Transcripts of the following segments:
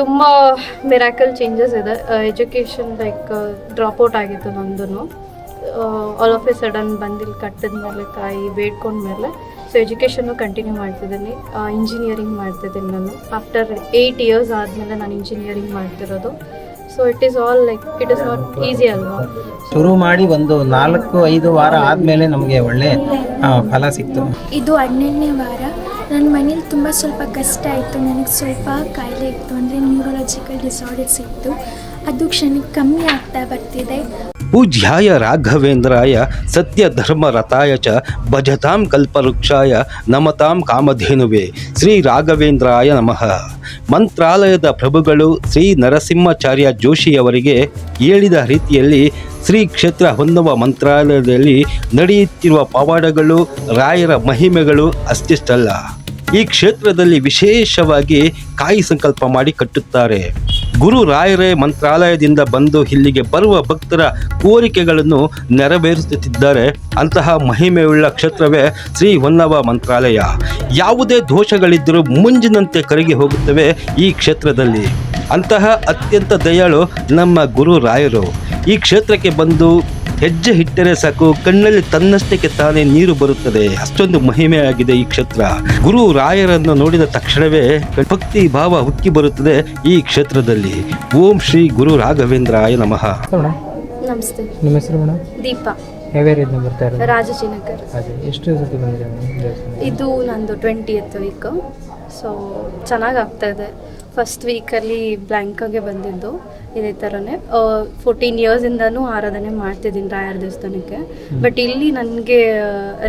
ತುಂಬ miracle changes ಇದೆ. Education like dropout ಆಗಿತ್ತು ನಂದು ಆಲ್ ಆಫ್ ಎ ಸಡನ್ ಬಂದಿಲ್ಲಿ ಕಟ್ಟಿದ ಮೇಲೆ ತಾಯಿ ಬೇಡ್ಕೊಂಡ್ಮೇಲೆ ಸೊ ಎಜುಕೇಷನ್ನು ಕಂಟಿನ್ಯೂ ಮಾಡ್ತಿದ್ದೀನಿ. ಇಂಜಿನಿಯರಿಂಗ್ ಮಾಡ್ತಿದ್ದೀನಿ ನಾನು. ಆಫ್ಟರ್ ಏಯ್ಟ್ ಇಯರ್ಸ್ ಆದಮೇಲೆ ನಾನು ಇಂಜಿನಿಯರಿಂಗ್ ಮಾಡ್ತಿರೋದು. So it is all like it is not easy ಅಲ್ವಾ? ಶುರು ಮಾಡಿ ಒಂದು ನಾಲ್ಕು ಐದು ವಾರ ಆದಮೇಲೆ ನಮಗೆ ಒಳ್ಳೆ ಫಲ ಸಿಕ್ತು. ಇದು ಹನ್ನೆರಡನೇ ವಾರ. ನನ್ನ ಮನೇಲಿ ತುಂಬ ಸ್ವಲ್ಪ ಕಷ್ಟ ಇತ್ತು ನನಗೆ ಸ್ವಲ್ಪ ಕಾಯಿಲೆ ಇತ್ತು. ಅಂದರೆ ನ್ಯೂರಲಾಜಿಕಲ್ ಡಿಸಾರ್ಡರ್ಸ್ ಇತ್ತು ಅದು ಕ್ಷಣಕ್ಕೆ ಕಮ್ಮಿ ಆಗ್ತಾ ಬರ್ತಿದೆ. ಪೂಜ್ಯಾಯ ರಾಘವೇಂದ್ರಾಯ ಸತ್ಯ ಧರ್ಮ ರಥಾಯ ಚ ಭಜತಾಂ ಕಲ್ಪವೃಕ್ಷಾಯ ನಮತಾಂ ಕಾಮಧೇನುವೆ. ಶ್ರೀ ರಾಘವೇಂದ್ರಾಯ ನಮಃ. ಮಂತ್ರಾಲಯದ ಪ್ರಭುಗಳು ಶ್ರೀ ನರಸಿಂಹಾಚಾರ್ಯ ಜೋಶಿಯವರಿಗೆ ಹೇಳಿದ ರೀತಿಯಲ್ಲಿ ಶ್ರೀ ಕ್ಷೇತ್ರ ಹೊನ್ನವ ಮಂತ್ರಾಲಯದಲ್ಲಿ ನಡೆಯುತ್ತಿರುವ ಪವಾಡಗಳು ರಾಯರ ಮಹಿಮೆಗಳು ಅಷ್ಟಿಷ್ಟಲ್ಲ. ಈ ಕ್ಷೇತ್ರದಲ್ಲಿ ವಿಶೇಷವಾಗಿ ಕಾಯಿ ಸಂಕಲ್ಪ ಮಾಡಿ ಕಟ್ಟುತ್ತಾರೆ. ಗುರು ರಾಯರೇ ಮಂತ್ರಾಲಯದಿಂದ ಬಂದು ಇಲ್ಲಿಗೆ ಬರುವ ಭಕ್ತರ ಕೋರಿಕೆಗಳನ್ನು ನೆರವೇರಿಸುತ್ತಿದ್ದಾರೆ. ಅಂತಹ ಮಹಿಮೆಯುಳ್ಳ ಕ್ಷೇತ್ರವೇ ಶ್ರೀ ಹೊನ್ನವ ಮಂತ್ರಾಲಯ. ಯಾವುದೇ ದೋಷಗಳಿದ್ದರೂ ಮುಂಜಿನಂತೆ ಕರಗಿ ಹೋಗುತ್ತವೆ ಈ ಕ್ಷೇತ್ರದಲ್ಲಿ. ಅಂತಹ ಅತ್ಯಂತ ದಯಾಳು ನಮ್ಮ ಗುರು ರಾಯರು. ಈ ಕ್ಷೇತ್ರಕ್ಕೆ ಬಂದು ಹೆಜ್ಜೆ ಇಟ್ಟರೆ ಸಾಕು ಕಣ್ಣಲ್ಲಿ ತನ್ನಷ್ಟಕ್ಕೆ ತಾನೇ ನೀರು ಬರುತ್ತದೆ. ಅಷ್ಟೊಂದು ಮಹಿಮೆಯಾಗಿದೆ ಈ ಕ್ಷೇತ್ರ. ಗುರು ರಾಯರನ್ನು ನೋಡಿದ ತಕ್ಷಣವೇ ಭಕ್ತಿ ಭಾವ ಉಕ್ಕಿ ಬರುತ್ತದೆ ಈ ಕ್ಷೇತ್ರದಲ್ಲಿ. ಓಂ ಶ್ರೀ ಗುರು ರಾಘವೇಂದ್ರಾಯ ನಮಃ. ನಮಸ್ತೆ. ನಿಮ್ಮ ಹೆಸರು ಮೇಡಮ್ ದೀಪ. ಯಾವ್ಯಾರಿಂದ ಬರ್ತಾ ಇರೋದು? ರಾಜಜಿನಗರ್. ಅದೇ ಎಷ್ಟು ಸತಿ ಬಂದಿದೆ ಮೇಡಮ್ ದೇವಸ್ಥಾನ ಇದು ನಂದು ಟ್ವೆಂಟಿಯತ್ ವೀಕ್ ಸೊ ಚೆನ್ನಾಗಿ ಆಗ್ತಾ ಇದೆ. ಫಸ್ಟ್ ವೀಕಲ್ಲಿ ಬ್ಲ್ಯಾಂಕಾಗೆ ಬಂದಿದ್ದು ಇದೇ ಥರನೇ ಫೋರ್ಟೀನ್ ಇಯರ್ಸಿಂದನೂ ಆರಾಧನೆ ಮಾಡ್ತಿದ್ದೀನಿ ರಾಯರ ದೇವಸ್ಥಾನಕ್ಕೆ. ಬಟ್ ಇಲ್ಲಿ ನನಗೆ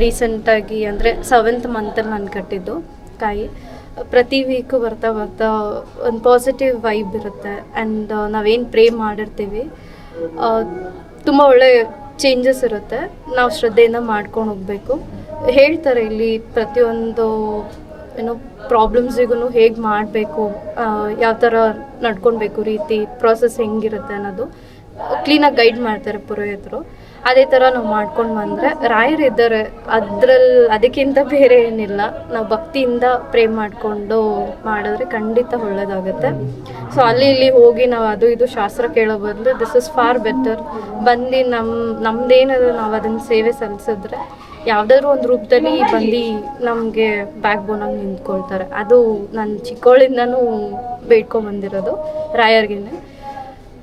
ರೀಸೆಂಟಾಗಿ ಅಂದರೆ ಸೆವೆಂತ್ ಮಂತಲ್ಲಿ ನಾನು ಕಟ್ಟಿದ್ದು ಕಾಯಿ. ಪ್ರತಿ ವೀಕು ಬರ್ತಾ ಬರ್ತಾ ಒಂದು ಪಾಸಿಟಿವ್ ವೈಬ್ ಇರುತ್ತೆ. ಆ್ಯಂಡ್ ನಾವೇನು ಪ್ರೇ ಮಾಡಿರ್ತೀವಿ. ತುಂಬ ಒಳ್ಳೆ ಚೇಂಜಸ್ ಇರುತ್ತೆ. ನಾವು ಶ್ರದ್ಧೆಯಿಂದ ಮಾಡ್ಕೊಂಡು ಹೋಗಬೇಕು. ಹೇಳ್ತಾರೆ ಇಲ್ಲಿ ಪ್ರತಿಯೊಂದು ಏನೋ ಪ್ರಾಬ್ಲಮ್ಸಿಗೂ ಹೇಗೆ ಮಾಡಬೇಕು ಯಾವ ಥರ ನಡ್ಕೊಳ್ಬೇಕು ರೀತಿ ಪ್ರಾಸೆಸ್ ಹೆಂಗಿರುತ್ತೆ ಅನ್ನೋದು ಕ್ಲೀನಾಗಿ ಗೈಡ್ ಮಾಡ್ತಾರೆ ಪುರೋಹಿತರು. ಅದೇ ಥರ ನಾವು ಮಾಡ್ಕೊಂಡು ಬಂದರೆ ರಾಯರು ಇದ್ದಾರೆ ಅದ್ರಲ್ಲಿ ಅದಕ್ಕಿಂತ ಬೇರೆ ಏನಿಲ್ಲ. ನಾವು ಭಕ್ತಿಯಿಂದ ಪ್ರೇ ಮಾಡಿಕೊಂಡು ಮಾಡಿದ್ರೆ ಖಂಡಿತ ಒಳ್ಳೇದಾಗುತ್ತೆ. ಸೊ ಅಲ್ಲಿ ಇಲ್ಲಿ ಹೋಗಿ ನಾವು ಅದು ಇದು ಶಾಸ್ತ್ರ ಕೇಳೋ ಬದಲು ದಿಸ್ ಇಸ್ ಫಾರ್ ಬೆಟರ್ ಬಂದು ನಮ್ಮ ನಮ್ದೇನದು ನಾವು ಅದನ್ನು ಸೇವೆ ಸಲ್ಲಿಸಿದ್ರೆ ಯಾವುದಾದ್ರೂ ಒಂದು ರೂಪದಲ್ಲಿ ಬಂದು ನಮಗೆ ಬ್ಯಾಕ್ ಬೋನಾಗಿ ನಿಂತ್ಕೊಳ್ತಾರೆ. ಅದು ನಾನು ಚಿಕ್ಕವಳಿಂದನೂ ಬೇಡ್ಕೊಂಬಂದಿರೋದು ರಾಯರ್ಗೆನೆ.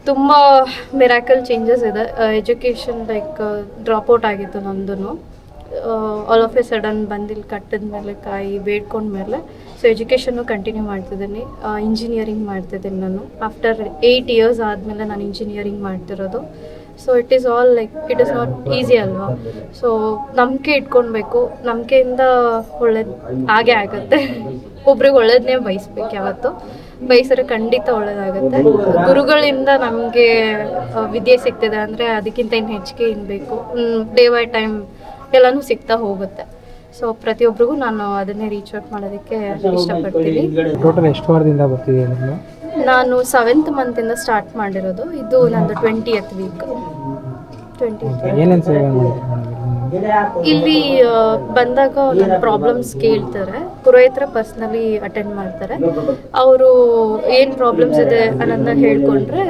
ತುಂಬ ಮಿರಾಕಲ್ ಚೇಂಜಸ್ ಇದೆ. ಎಜುಕೇಷನ್ ಲೈಕ್ ಡ್ರಾಪ್ಔಟ್ ಆಗಿತ್ತು ನಮ್ದು ಆಲ್ ಆಫ್ ಎ ಸಡನ್ ಬಂದಿಲ್ಲಿ ಕಟ್ಟಿದ ಮೇಲೆ ಕಾಯಿ ಬೇಡ್ಕೊಂಡ್ಮೇಲೆ ಸೊ ಎಜುಕೇಷನ್ನು ಕಂಟಿನ್ಯೂ ಮಾಡ್ತಿದ್ದೀನಿ. ಇಂಜಿನಿಯರಿಂಗ್ ಮಾಡ್ತಿದ್ದೀನಿ ನಾನು. ಆಫ್ಟರ್ ಏಯ್ಟ್ ಇಯರ್ಸ್ ಆದಮೇಲೆ ನಾನು ಇಂಜಿನಿಯರಿಂಗ್ ಮಾಡ್ತಿರೋದು. So it is all like it is not easy ಅಲ್ವಾ? ಸೊ ನಂಬಿಕೆ ಇಟ್ಕೊಳ್ಬೇಕು. ನಂಬಿಕೆಯಿಂದ ಒಳ್ಳೇದು ಹಾಗೆ ಆಗುತ್ತೆ. ಒಬ್ರಿಗೆ ಒಳ್ಳೇದನ್ನೇ ಬಯಸ್ಬೇಕು ಯಾವತ್ತು. ಬಯಸಿದ್ರೆ ಖಂಡಿತ ಒಳ್ಳೇದಾಗುತ್ತೆ. ಗುರುಗಳಿಂದ ನಮಗೆ ವಿದ್ಯೆ ಸಿಗ್ತದೆ ಅಂದರೆ ಅದಕ್ಕಿಂತ ಇನ್ನು ಹೆಚ್ಚಿಗೆ ಇನ್ನು ಬೇಕು. ಡೇ ಬೈ ಟೈಮ್ ಎಲ್ಲನೂ ಸಿಗ್ತಾ ಹೋಗುತ್ತೆ. ಸೊ ಪ್ರತಿಯೊಬ್ಬರಿಗೂ ನಾನು ಅದನ್ನೇ ರೀಚ್ ಔಟ್ ಮಾಡೋದಕ್ಕೆ ಇಷ್ಟಪಡ್ತೀನಿ. ಟೋಟಲ್ ಎಷ್ಟು ವಾರದಿಂದ ನಾನು ಸೆವೆಂತ್ ಮಂತಿಂದ ಸ್ಟಾರ್ಟ್ ಮಾಡಿರೋದು. ಇದು ನಂದು ಟ್ವೆಂಟಿಯತ್ ವೀಕ್ ಟ್ವೆಂಟಿ ಇಲ್ಲಿ ಬಂದಾಗ ನನ್ನ ಪ್ರಾಬ್ಲಮ್ಸ್ ಕೇಳ್ತಾರೆ. ಪುರೋಹಿತರ ಪರ್ಸ್ನಲಿ ಅಟೆಂಡ್ ಮಾಡ್ತಾರೆ. ಅವರು ಏನು ಪ್ರಾಬ್ಲಮ್ಸ್ ಇದೆ ಅನ್ನೋದನ್ನ ಹೇಳ್ಕೊಂಡ್ರೆ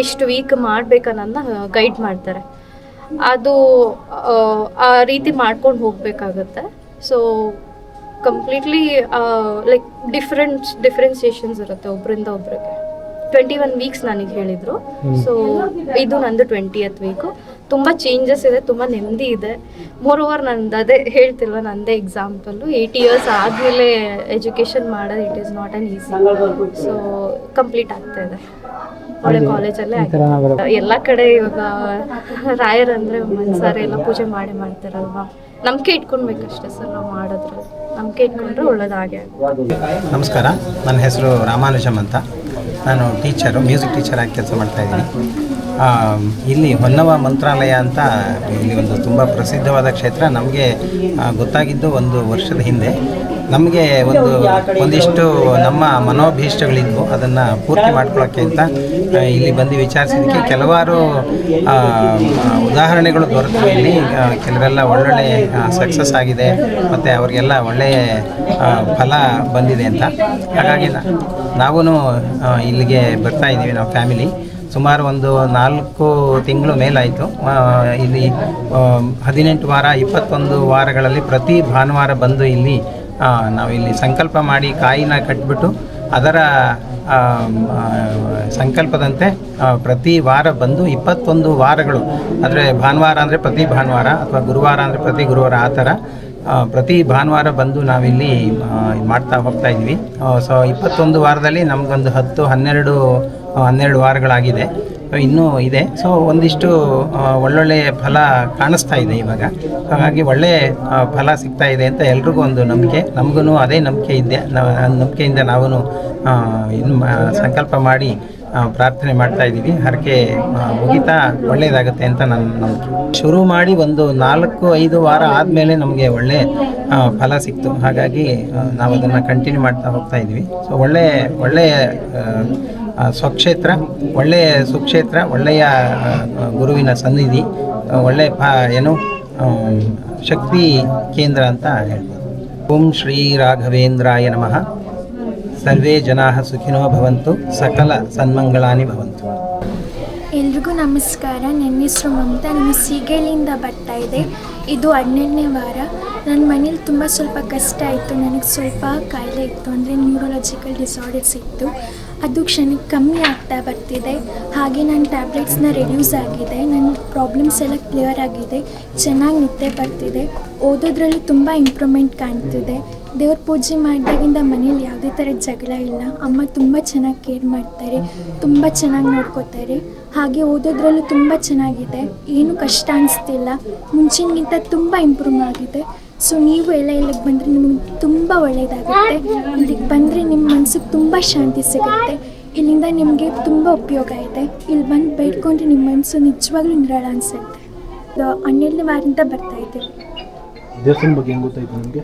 ಎಷ್ಟು ವೀಕ್ ಮಾಡ್ಬೇಕು ಅನ್ನೋದನ್ನ ಗೈಡ್ ಮಾಡ್ತಾರೆ. ಅದು ಆ ರೀತಿ ಮಾಡ್ಕೊಂಡು ಹೋಗಬೇಕಾಗತ್ತೆ. So completely like different differentiations ಇರುತ್ತೆ ಒಬ್ಬರಿಂದ ಒಬ್ರಿಗೆ. ಟ್ವೆಂಟಿ ಒನ್ ವೀಕ್ಸ್ ನನಗೆ ಹೇಳಿದರು. ಸೊ ಇದು ನಂದು ಟ್ವೆಂಟಿಯತ್ ವೀಕು ತುಂಬ ಚೇಂಜಸ್ ಇದೆ ತುಂಬ ನೆಮ್ಮದಿ ಇದೆ. ಮೋರ್ ಓವರ್ ನಂದು ಅದೇ ಹೇಳ್ತಿಲ್ವ ನಂದೇ ಎಕ್ಸಾಂಪಲ್ಲು ಏಯ್ಟ್ ಇಯರ್ಸ್ ಆದಮೇಲೆ ಎಜುಕೇಷನ್ ಮಾಡೋದು it is not an easy so complete ಆಗ್ತಾ ಇದೆ. ಒಳ್ಳೆ ಕಾಲೇಜಲ್ಲೇ ಎಲ್ಲ ಕಡೆ ಇವಾಗ ರಾಯರ್ ರಾಯರಂದ್ರೆ ಮನ್ಸಾರೆ ಎಲ್ಲ ಪೂಜೆ ಮಾಡಿ ಮಾಡ್ತಾರಲ್ವಾ? ನಂಬಿಕೆ ಇಟ್ಕೊಳ್ಬೇಕಷ್ಟೇ ಸರ್ ನಾವು ಮಾಡೋದ್ರಲ್ಲಿ ನಂಬಿಕೆ ಇಟ್ಕೊಂಡ್ರೆ ಒಳ್ಳೇದಾಗೆ ನಮಸ್ಕಾರ, ನನ್ನ ಹೆಸರು ರಾಮಾನುಜಮ್ ಅಂತ. ನಾನು ಟೀಚರು, ಮ್ಯೂಸಿಕ್ ಟೀಚರ್ ಆಗಿ ಕೆಲಸ ಮಾಡ್ತಾ ಇದ್ದೀನಿ. ಇಲ್ಲಿ ಹೊನ್ನವ ಮಂತ್ರಾಲಯ ಅಂತ ಇಲ್ಲಿ ಒಂದು ತುಂಬ ಪ್ರಸಿದ್ಧವಾದ ಕ್ಷೇತ್ರ. ನಮಗೆ ಗೊತ್ತಾಗಿದ್ದು ಒಂದು ವರ್ಷದ ಹಿಂದೆ. ನಮಗೆ ಒಂದು ಒಂದಿಷ್ಟು ನಮ್ಮ ಮನೋಭೀಷ್ಟಗಳಿದ್ವು. ಅದನ್ನು ಪೂರ್ತಿ ಮಾಡ್ಕೊಳ್ಳೋಕ್ಕೆ ಅಂತ ಇಲ್ಲಿ ಬಂದು ವಿಚಾರಿಸಿದ್ದಕ್ಕೆ ಕೆಲವಾರು ಉದಾಹರಣೆಗಳು ದೊರೆತು. ಇಲ್ಲಿ ಕೆಲವೆಲ್ಲ ಒಳ್ಳೊಳ್ಳೆ ಸಕ್ಸಸ್ ಆಗಿದೆ ಮತ್ತು ಅವರಿಗೆಲ್ಲ ಒಳ್ಳೆಯ ಫಲ ಬಂದಿದೆ ಅಂತ. ಹಾಗಾಗಿ ನಾವು ಇಲ್ಲಿಗೆ ಬರ್ತಾ ಇದ್ದೀವಿ ನಾವು ಫ್ಯಾಮಿಲಿ. ಸುಮಾರು ಒಂದು ನಾಲ್ಕು ತಿಂಗಳು ಮೇಲಾಯಿತು. ಇಲ್ಲಿ ಹದಿನೆಂಟು ವಾರ ಇಪ್ಪತ್ತೊಂದು ವಾರಗಳಲ್ಲಿ ಪ್ರತಿ ಭಾನುವಾರ ಬಂದು ಇಲ್ಲಿ ಆ, ನಾವು ಇಲ್ಲಿ ಸಂಕಲ್ಪ ಮಾಡಿ ಕಾಯಿನ ಕಟ್ಬಿಟ್ಟು ಅದರ ಸಂಕಲ್ಪದಂತೆ ಪ್ರತಿ ವಾರ ಬಂದು ಇಪ್ಪತ್ತೊಂದು ವಾರಗಳು ಅಂದರೆ ಭಾನುವಾರ ಅಂದರೆ ಪ್ರತಿ ಭಾನುವಾರ ಅಥವಾ ಗುರುವಾರ ಅಂದರೆ ಪ್ರತಿ ಗುರುವಾರ ಆ ಥರ ಪ್ರತಿ ಭಾನುವಾರ ಬಂದು ನಾವಿಲ್ಲಿ ಮಾಡ್ತಾ ಹೋಗ್ತಾ ಇದ್ವಿ. ಸೊ ಇಪ್ಪತ್ತೊಂದು ವಾರದಲ್ಲಿ ನಮಗೊಂದು ಹತ್ತು ಹನ್ನೆರಡು ಹನ್ನೆರಡು ವಾರಗಳಾಗಿದೆ. ಇನ್ನೂ ಇದೆ. ಸೊ ಒಂದಿಷ್ಟು ಒಳ್ಳೊಳ್ಳೆ ಫಲ ಕಾಣಿಸ್ತಾ ಇದೆ ಇವಾಗ. ಹಾಗಾಗಿ ಒಳ್ಳೆ ಫಲ ಸಿಗ್ತಾ ಇದೆ ಅಂತ ಎಲ್ರಿಗೂ ಒಂದು ನಂಬಿಕೆ. ನಮಗೂ ಅದೇ ನಂಬಿಕೆ ಇದೆ. ನಂಬಿಕೆಯಿಂದ ನಾವು ಇನ್ನು ಸಂಕಲ್ಪ ಮಾಡಿ ಪ್ರಾರ್ಥನೆ ಮಾಡ್ತಾ ಇದ್ದೀವಿ. ಹರಕೆ ಮುಗಿತ ಒಳ್ಳೆಯದಾಗುತ್ತೆ ಅಂತ ನನ್ನ ನಂಬಿಕೆ. ಶುರು ಮಾಡಿ ಒಂದು ನಾಲ್ಕು, ಐದು ವಾರ ಆದಮೇಲೆ ನಮಗೆ ಒಳ್ಳೆ ಫಲ ಸಿಕ್ತು. ಹಾಗಾಗಿ ನಾವು ಅದನ್ನು ಕಂಟಿನ್ಯೂ ಮಾಡ್ತಾ ಹೋಗ್ತಾ ಇದ್ದೀವಿ. ಸೊ ಒಳ್ಳೆ, ಒಳ್ಳೆಯ ಸ್ವಕ್ಷೇತ್ರ, ಒಳ್ಳೆಯ ಸುಕ್ಷೇತ್ರ, ಒಳ್ಳೆಯ ಗುರುವಿನ ಸನ್ನಿಧಿ ಒಳ್ಳೆಯ ಪಾ ಏನು ಶಕ್ತಿ ಕೇಂದ್ರ ಅಂತ ಹೇಳ್ಬೋದು. ಓಂ ಶ್ರೀ ರಾಘವೇಂದ್ರಾಯ ನಮಃ. ಸರ್ವೇ ಜನಾ ಸುಖಿನೋ ಭವಂತು, ಸಕಲ ಸನ್ಮಂಗಳಾನಿ ಭವಂತು. ಎಲ್ರಿಗೂ ನಮಸ್ಕಾರ. ನನ್ನ ಹೆಸರು ಮಮತಾ. ನಾನು ಸೀಗೆಳಿಯಿಂದ ಬರ್ತಾ ಇದೆ. ಇದು ಹನ್ನೆರಡನೇ ವಾರ. ನನ್ನ ಮನೇಲಿ ತುಂಬ ಸ್ವಲ್ಪ ಕಷ್ಟ ಇತ್ತು. ನನಗೆ ಸ್ವಲ್ಪ ಕಾಯಿಲೆ ಇತ್ತು. ಅಂದರೆ ನ್ಯೂರೋಲಾಜಿಕಲ್ ಡಿಸಾರ್ಡರ್ಸ್ ಇತ್ತು. ಅದು ಕ್ಷಣಕ್ಕೆ ಕಮ್ಮಿ ಆಗ್ತಾ ಬರ್ತಿದೆ. ಹಾಗೆ ನನ್ನ ಟ್ಯಾಬ್ಲೆಟ್ಸ್ನ ರೆಡ್ಯೂಸ್ ಆಗಿದೆ. ನನ್ನ ಪ್ರಾಬ್ಲಮ್ಸ್ ಎಲ್ಲ ಕ್ಲಿಯರ್ ಆಗಿದೆ. ಚೆನ್ನಾಗಿ ನಿದ್ದೆ ಬರ್ತಿದೆ. ಓದೋದ್ರಲ್ಲಿ ತುಂಬ ಇಂಪ್ರೂವ್ಮೆಂಟ್ ಕಾಣ್ತಿದೆ. ದೇವ್ರ ಪೂಜೆ ಮಾಡಿದಾಗಿಂದ ಮನೇಲಿ ಯಾವುದೇ ಥರ ಜಗಳ ಇಲ್ಲ. ಅಮ್ಮ ತುಂಬ ಚೆನ್ನಾಗಿ ಕೇರ್ ಮಾಡ್ತಾರೆ. ತುಂಬ ಚೆನ್ನಾಗಿ ನೋಡ್ಕೋತಾರೆ. ಹಾಗೆ ಓದೋದ್ರಲ್ಲೂ ತುಂಬ ಚೆನ್ನಾಗಿದೆ. ಏನು ಕಷ್ಟ ಅನಿಸ್ತಿಲ್ಲ. ಮುಂಚಿನಗಿಂತ ತುಂಬ ಇಂಪ್ರೂವ್ ಆಗಿದೆ. ಸೊ ನೀವು ಎಲ್ಲ ಇಲ್ಲಿಗೆ ಬಂದರೆ ನಿಮಗೆ ತುಂಬ ಒಳ್ಳೆಯದಾಗುತ್ತೆ ಇಲ್ಲಿಗೆ ಬಂದರೆ ನಿಮ್ಮ ಮನಸ್ಸಿಗೆ ತುಂಬ ಶಾಂತಿ ಸಿಗುತ್ತೆ. ಇಲ್ಲಿಂದ ನಿಮಗೆ ತುಂಬ ಉಪಯೋಗ ಇದೆ. ಇಲ್ಲಿ ಬಂದು ಬೇಡ್ಕೊಂಡ್ರೆ ನಿಮ್ಮ ಮನಸ್ಸು ನಿಜವಾಗ್ಲೂ ನಿರಾಳ ಅನಿಸುತ್ತೆ. ಹನ್ನೆರಡನೇ ವಾರದಿಂದ ಬರ್ತಾ ಇದ್ದೀವಿ. ದೇವಸ್ಥಾನ ಬಗ್ಗೆ ಹೆಂಗೆ ಗೊತ್ತಾಯ್ತು ನಿಮಗೆ?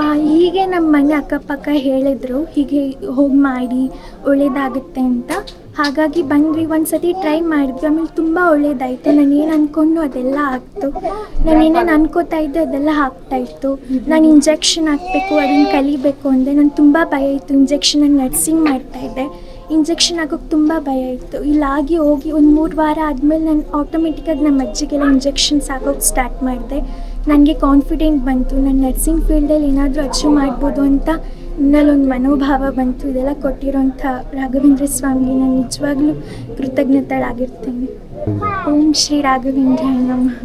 ಹೀಗೆ ನಮ್ಮ ಮನೆ ಅಕ್ಕಪಕ್ಕ ಹೇಳಿದ್ರು, ಹೀಗೆ ಹೋಗಿ ಮಾಡಿ, ಒಳ್ಳೇದಾಗುತ್ತೆ ಅಂತ. ಹಾಗಾಗಿ ಬಂದ್ವಿ ಒಂದು ಸತಿ ಟ್ರೈ ಮಾಡಿದ್ವಿ. ಆಮೇಲೆ ತುಂಬ ಒಳ್ಳೇದಾಯಿತು. ನಾನು ಏನು ಅದೆಲ್ಲ ಆಗ್ತು. ನಾನು ಏನೇನು ಅನ್ಕೋತಾ ಇದ್ದೆ ಅದೆಲ್ಲ ಆಗ್ತಾ ಇತ್ತು. ನಾನು ಇಂಜೆಕ್ಷನ್ ಹಾಕಬೇಕು, ಅದನ್ನು ಕಲಿಬೇಕು ಅಂದೆ. ನಾನು ತುಂಬ ಭಯ ಇತ್ತು. ಇಂಜೆಕ್ಷನ್ ನಾನು ನರ್ಸಿಂಗ್ ಮಾಡ್ತಾಯಿದ್ದೆ ಇಂಜೆಕ್ಷನ್ ಹಾಕೋಕ್ಕೆ ತುಂಬ ಭಯ ಇತ್ತು. ಇಲ್ಲಾಗಿ ಹೋಗಿ ಒಂದು ಮೂರು ವಾರ ಆದಮೇಲೆ ನಾನು ಆಟೋಮೆಟಿಕಾಗಿ ನಮ್ಮ ಅಜ್ಜಿಗೆಲ್ಲ ಇಂಜೆಕ್ಷನ್ಸ್ ಹಾಕೋಕ್ಕೆ ಸ್ಟಾರ್ಟ್ ಮಾಡಿದೆ. ನನಗೆ ಕಾನ್ಫಿಡೆಂಟ್ ಬಂತು. ನಾನು ನರ್ಸಿಂಗ್ ಫೀಲ್ಡಲ್ಲಿ ಏನಾದರೂ ಅಚೀವ್ ಮಾಡ್ಬೋದು ಅಂತ ನನ್ನಲ್ಲೊಂದು ಮನೋಭಾವ ಬಂತು. ಇದೆಲ್ಲ ಕೊಟ್ಟಿರೋಂಥ ರಾಘವೇಂದ್ರ ಸ್ವಾಮಿಗೆ ನಾನು ನಿಜವಾಗ್ಲೂ ಕೃತಜ್ಞತಳಾಗಿರ್ತೇನೆ ಓಂ ಶ್ರೀ ರಾಘವೇಂದ್ರ ನಮಃ.